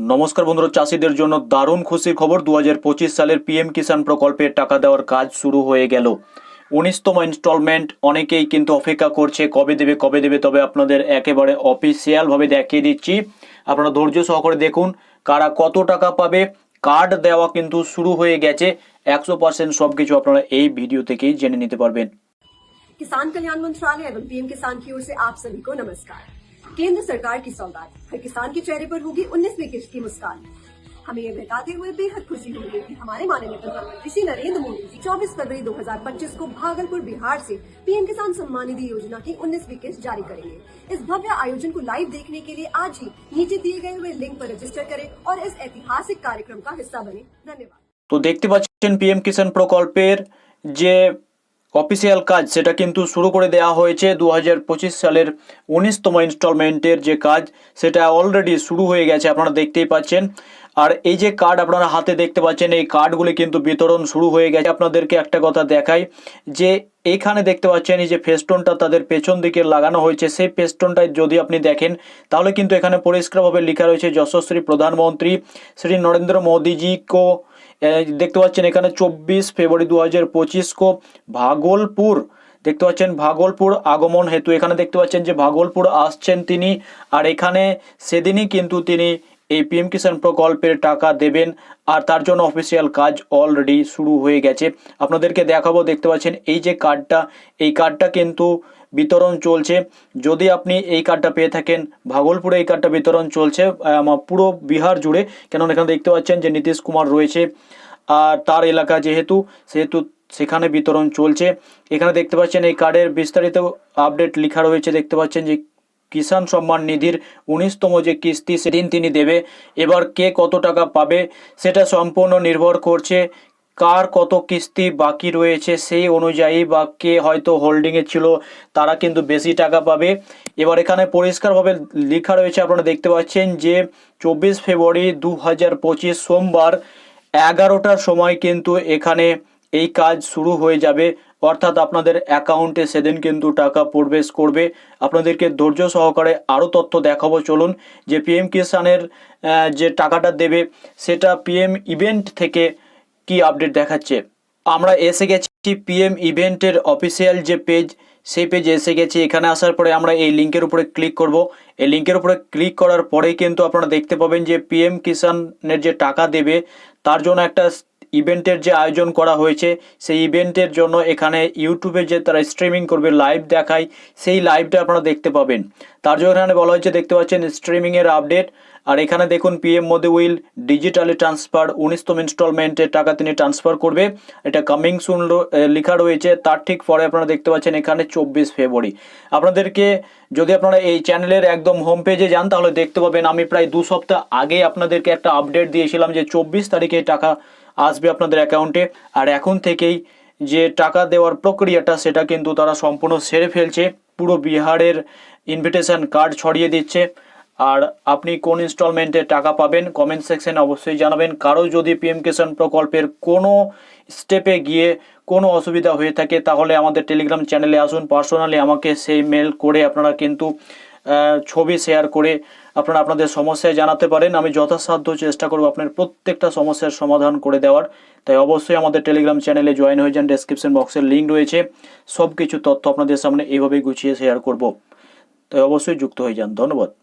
নমস্কার বন্ধুরা চাষিদের জন্য দারুণ খুশির খবর দু সালের পিএম কিষাণ প্রকল্পে টাকা দেওয়ার কাজ শুরু হয়ে গেল উনিশতম ইনস্টলমেন্ট অনেকেই কিন্তু অপেক্ষা করছে কবে দেবে কবে দেবে তবে আপনাদের একেবারে অফিসিয়ালভাবে দেখিয়ে দিচ্ছি আপনারা ধৈর্য সহকারে দেখুন কারা কত টাকা পাবে কার্ড দেওয়া কিন্তু শুরু হয়ে গেছে একশো পার্সেন্ট সব কিছু আপনারা এই ভিডিও থেকেই জেনে নিতে পারবেন किसान कल्याण मंत्रालय एवं पीएम किसान की ओर से आप सभी को नमस्कार केंद्र सरकार की सौगात। हर किसान के चेहरे पर होगी उन्नीसवी किस्त की मुस्कान। हमें यह बताते हुए बेहद खुशी हो रही हमारे माननीय प्रधानमंत्री श्री नरेंद्र मोदी जी 24 फरवरी 2025 को भागलपुर, बिहार से पीएम किसान सम्मान निधि योजना की उन्नीसवी किस्त जारी करेंगे। इस भव्य आयोजन को लाइव देखने के लिए आज ही नीचे दिए गए हुए लिंक पर रजिस्टर करें और इस ऐतिहासिक कार्यक्रम का हिस्सा बने। धन्यवाद। तो देखते बच्चे पीएम किसान प्रोकॉल पे जे অফিসিয়াল কাজ সেটা কিন্তু শুরু করে দেয়া হয়েছে দু হাজার পঁচিশ সালের উনিশতম ইনস্টলমেন্টের যে কাজ, সেটা অলরেডি শুরু হয়ে গেছে, আপনারা দেখতেই পাচ্ছেন। আর এই যে কার্ড আপনারা হাতে দেখতে পাচ্ছেন, এই কার্ডগুলি কিন্তু বিতরণ শুরু হয়ে গেছে। আপনাদেরকে একটা কথা দেখাই যে এইখানে দেখতে পাচ্ছেন এই যে ফেস্টনটা তাদের পেছন দিকে লাগানো হয়েছে। সেই ফেস্টনটায় যদি আপনি দেখেন, তাহলে কিন্তু এখানে পরিষ্কারভাবে লেখা রয়েছে যশস্বী প্রধানমন্ত্রী শ্রী নরেন্দ্র মোদীজি কো। দেখতে পাচ্ছেন এখানে চব্বিশ ফেব্রুয়ারি দু হাজার পঁচিশ কো ভাগলপুর। দেখতে পাচ্ছেন ভাগলপুর আগমন হেতু। এখানে দেখতে পাচ্ছেন যে ভাগলপুর আসছেন তিনি। আর এখানে সেদিনই কিন্তু তিনি এই পিএম কিষাণ প্রকল্পের টাকা দেবেন আর তার জন্য অফিসিয়াল কাজ অলরেডি শুরু হয়ে গেছে। আপনাদেরকে দেখাবো, দেখতে পাচ্ছেন, এই যে কার্ডটা এই কার্ডটা কিন্তু বিতরণ চলছে। যদি আপনি এই কার্ডটা পেয়ে থাকেন, ভাগলপুরে এই কার্ডটা বিতরণ চলছে পুরো বিহার জুড়ে। কেননা এখানে দেখতে পাচ্ছেন যে নীতিশ কুমার রয়েছে, আর তার এলাকা যেহেতু, সেহেতু সেখানে বিতরণ চলছে। এখানে দেখতে পাচ্ছেন এই কার্ডের বিস্তারিত আপডেট লেখা রয়েছে। দেখতে পাচ্ছেন যে কিষাণ সম্মান নিধির উনিশতম যে কিস্তি সেদিন তিনি দেবে। এবার কে কত টাকা পাবে সেটা সম্পূর্ণ নির্ভর করছে কার কত কিস্তি বাকি রয়েছে সেই অনুযায়ী বা কে হয়তো হোল্ডিংয়ে ছিল, তারা কিন্তু বেশি টাকা পাবে। এবার এখানে পরিষ্কারভাবে লেখা রয়েছে, আপনারা দেখতে পাচ্ছেন যে চব্বিশ ফেব্রুয়ারি দু হাজার পঁচিশ সোমবার এগারোটার সময় কিন্তু এখানে এই কাজ শুরু হয়ে যাবে। অর্থাৎ আপনাদের অ্যাকাউন্টে সেদিন কিন্তু টাকা প্রবেশ করবে। আপনাদেরকে ধৈর্য সহকারে আরও তথ্য দেখাবো। চলুন, যে পিএম কিষানের যে টাকাটা দেবে, সেটা পিএম ইভেন্ট থেকে কি আপডেট দেখাচ্ছে? আমরা এসে গেছি পিএম ইভেন্টের অফিসিয়াল যে পেজ সেই পেজে এসে গেছি। এখানে আসার পরে আমরা এই লিঙ্কের উপরে ক্লিক করব। এই লিঙ্কের উপরে ক্লিক করার পরেই কিন্তু আপনারা দেখতে পাবেন যে পিএম কিষানের যে টাকা দেবে, তার জন্য একটা ইভেন্টের যে আয়োজন করা হয়েছে, সেই ইভেন্টের জন্য এখানে ইউটিউবে যে তারা স্ট্রিমিং করবে লাইভ দেখায়, সেই লাইভটা আপনারা দেখতে পাবেন। তার জন্য এখানে বলা হয়েছে, দেখতে পাচ্ছেন স্ট্রিমিংয়ের আপডেট আর এখানে দেখুন PM Modi will digitally transfer উনিশতম ইনস্টলমেন্টের টাকা তিনি ট্রান্সফার করবে। এটা কামিং সুন লেখা রয়েছে, তার ঠিক পরে আপনারা দেখতে পাচ্ছেন এখানে চব্বিশ ফেব্রুয়ারি। আপনাদেরকে যদি আপনারা এই চ্যানেলের একদম হোম পেজে যান, তাহলে দেখতে পাবেন, আমি প্রায় দু সপ্তাহ আগে আপনাদেরকে একটা আপডেট দিয়েছিলাম যে চব্বিশ তারিখে টাকা আসবে আপনাদের অ্যাকাউন্টে। আর এখন থেকেই যে টাকা দেওয়ার প্রক্রিয়াটা, সেটা কিন্তু তারা সম্পূর্ণ সেরে ফেলছে। পুরো বিহারের ইনভিটেশন কার্ড ছড়িয়ে দিচ্ছে। আর আপনি কোন ইনস্টলমেন্টে টাকা পাবেন কমেন্ট সেকশনে অবশ্যই জানাবেন। কারও যদি পিএম কিষাণ প্রকল্পের কোনো স্টেপে গিয়ে কোনো অসুবিধা হয়ে থাকে, তাহলে আমাদের টেলিগ্রাম চ্যানেলে আসুন। পার্সোনালি আমাকে সেই মেল করে আপনারা কিন্তু ছবি শেয়ার করে আপনারা আপনাদের সমস্যায় জানাতে পারেন। আমি যথাসাধ্য চেষ্টা করব আপনার প্রত্যেকটা সমস্যার সমাধান করে দেওয়ার। তাই অবশ্যই আমাদের টেলিগ্রাম চ্যানেলে জয়েন হয়ে যান। ডেসক্রিপশন বক্সের লিঙ্ক রয়েছে। সব কিছু তথ্য আপনাদের সামনে এইভাবেই গুছিয়ে শেয়ার করব। তাই অবশ্যই যুক্ত হয়ে যান। ধন্যবাদ।